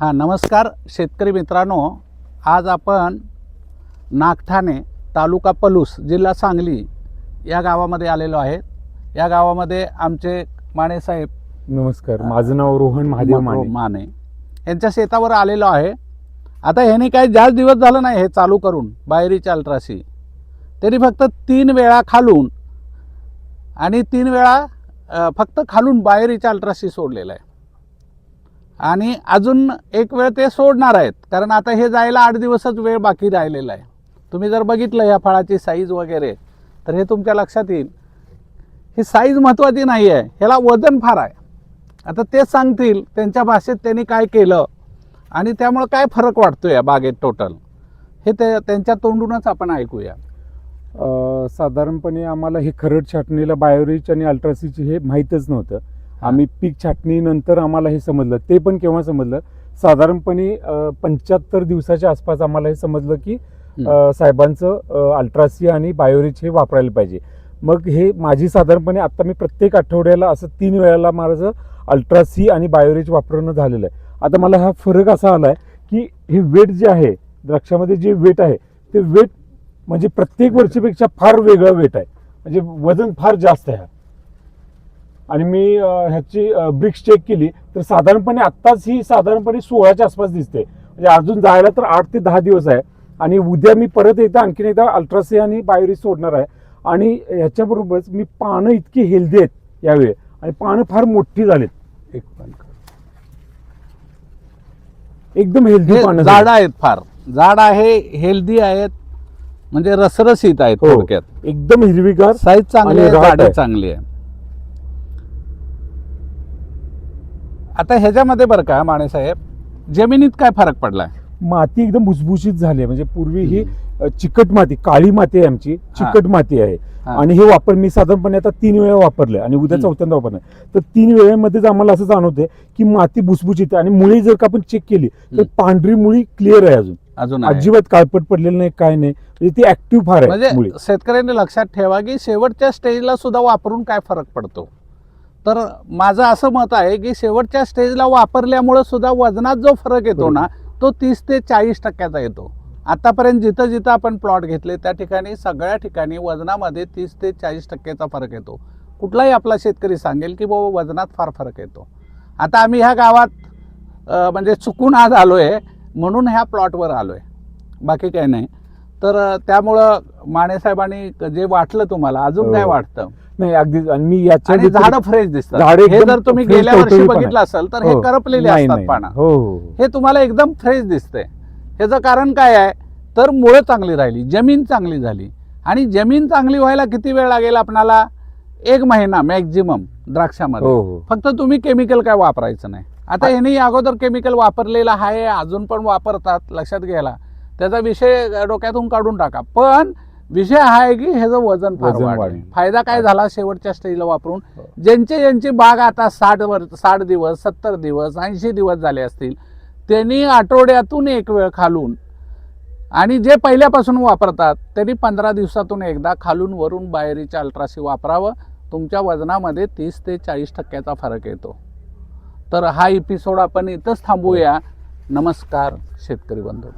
हां नमस्कार शेतकरी मित्रांनो. आज आपण नागठाणे तालुका पलूस जिल्हा सांगली या गावामध्ये आलेलो आहे या गावामध्ये आमचे मानेसाहेब नमस्कार. माझं नाव रोहन महादेव माने. माने. यांच्या शेतावर आलेलो आहे. आता ह्याने काही जास्त दिवस झालं नाही हे चालू करून बाहेरीच्या अल्ट्राशी. त्यांनी फक्त तीन वेळा खालून आणि तीन वेळा फक्त खालून बाहेरीच्या अल्ट्राशी सोडलेलं आहे. आणि अजून एक वेळ ते सोडणार आहेत. कारण आता हे जायला आठ दिवसच वेळ बाकी राहिलेला आहे. तुम्ही जर बघितलं या फळाची साईज वगैरे तर हे तुमच्या लक्षात येईल. ही साईज महत्त्वाची नाही आहे. ह्याला वजन फार आहे. आता ते सांगतील त्यांच्या भाषेत त्यांनी काय केलं आणि त्यामुळं काय फरक वाटतो या बागेत टोटल हे ते त्यांच्या तोंडूनच आपण ऐकूया. साधारणपणे आम्हाला हे खरड छाटणीला बायोरिच आणि अल्ट्रासीची हे माहीतच नव्हतं. आम्ही पीक छाटणीनंतर आम्हाला हे समजलं. ते पण केव्हा समजलं? साधारणपणे पंच्याहत्तर दिवसाच्या आसपास आम्हाला हे समजलं की साहेबांचं अल्ट्रासी आणि बायोरिच हे वापरायला पाहिजे. मग हे माझी साधारणपणे आता मी प्रत्येक आठवड्याला असं तीन वेळेला माझं अल्ट्रासी आणि बायोरिच वापरणं झालेलं आहे. आता मला हा फरक असा आला आहे की हे वेट जे आहे द्राक्षामध्ये जे वेट आहे ते वेट म्हणजे प्रत्येक वर्षीपेक्षा फार वेगळं वेट आहे. म्हणजे वजन फार जास्त आहे आणि मी ह्याची ब्रिक्स चेक केली तर साधारणपणे आत्ताच ही साधारणपणे सोळाच्या आसपास दिसते. म्हणजे अजून जायला तर आठ ते दहा दिवस आहे. आणि उद्या मी परत एकदा आणखीन एकदा अल्ट्रासी आणि बायोरिस सोडणार आहे. आणि ह्याच्याबरोबरच मी पानं इतकी हेल्दी आहेत यावेळी. आणि पानं फार मोठी झालीत. एक पण एकदम हेल्दी पानं झाड. आहेत फार. झाड आहे हेल्दी आहेत म्हणजे रसरशीत आहेत हो. थोडक्यात. एकदम हिरवीगार साईज चांगली आहे. चांगली आहे. आता ह्याच्यामध्ये बरं का मानेसाहेब जमिनीत काय फरक पडलाय? माती एकदम भुसभुशीत झाली आहे. म्हणजे पूर्वी ही चिकट माती काळी माती आहे आमची चिकट माती आहे. आणि हे वापर मी साधारणपणे आता तीन वेळा वापरले आणि उद्या. चौथ्यांदा वापरणार तर तीन वेळेमध्येच आम्हाला असं जाणवतंय की माती भुसभुशीत आहे. आणि मुळी जर का आपण चेक केली तर. पांढरी मुळी क्लिअर आहे अजून. अजून. अजिबात काळपट पडलेलं नाही काय नाही. म्हणजे ती ऍक्टिव्ह फार आहे म्हणजे शेतकऱ्यांनी लक्षात ठेवा की शेवटच्या स्टेजला सुद्धा वापरून काय फरक पडतो? तर माझं असं मत आहे की शेवटच्या स्टेजला वापरल्यामुळे सुद्धा वजनात जो फरक येतो. ना तो तीस ते चाळीस टक्क्याचा येतो. आतापर्यंत जिथं जिथं आपण प्लॉट घेतले त्या ठिकाणी सगळ्या ठिकाणी वजनामध्ये तीस ते चाळीस टक्क्याचा फरक येतो. कुठलाही आपला शेतकरी सांगेल की बाबा वजनात फार फरक येतो. आता आम्ही ह्या गावात म्हणजे चुकून आज आलो आहे म्हणून ह्या प्लॉटवर आलो आहे बाकी काही नाही. तर त्यामुळं मानेसाहेबांनी जे वाटलं तुम्हाला अजून हो. काय वाटतं? नाही अगदी आणि मी याच्या आणि झाडं फ्रेश दिसतात. झाडं हे एकदम जर तुम्ही fresh गेल्या वर्षी टवटवीत पण बघितलं असेल तर हे हो. करपलेले नाही, असतात नाही, पानं. हो हो हो. हे तुम्हाला एकदम फ्रेश दिसतंय. ह्याचं कारण काय आहे? तर मुळं चांगली राहिली जमीन चांगली झाली. आणि जमीन चांगली व्हायला किती वेळ लागेल आपणाला? एक महिना मॅक्झिमम द्राक्षामध्ये. हो हो. फक्त तुम्ही केमिकल काय वापरायचं नाही. आता ह्यांनी अगोदर केमिकल वापरलेलं आहे अजून पण वापरतात लक्षात घ्यायला. त्याचा विषय डोक्यातून काढून टाका. पण विषय हा आहे की ह्याचं वजन फार वजन वाढलं. वाढलं. फायदा काय झाला? शेवटच्या स्टेजला वापरून हो. ज्यांचे ज्यांची बाग आता साठ वर साठ दिवस सत्तर दिवस ऐंशी दिवस झाले असतील त्यांनी आठवड्यातून एक वेळ खालून आणि जे पहिल्यापासून वापरतात त्यांनी पंधरा दिवसातून एकदा खालून वरून बाहेरीच्या अल्ट्राशी वापरावं. तुमच्या वजनामध्ये तीस ते चाळीस टक्क्याचा फरक येतो. तर हा एपिसोड आपण इथंच थांबूया. नमस्कार शेतकरी बंधू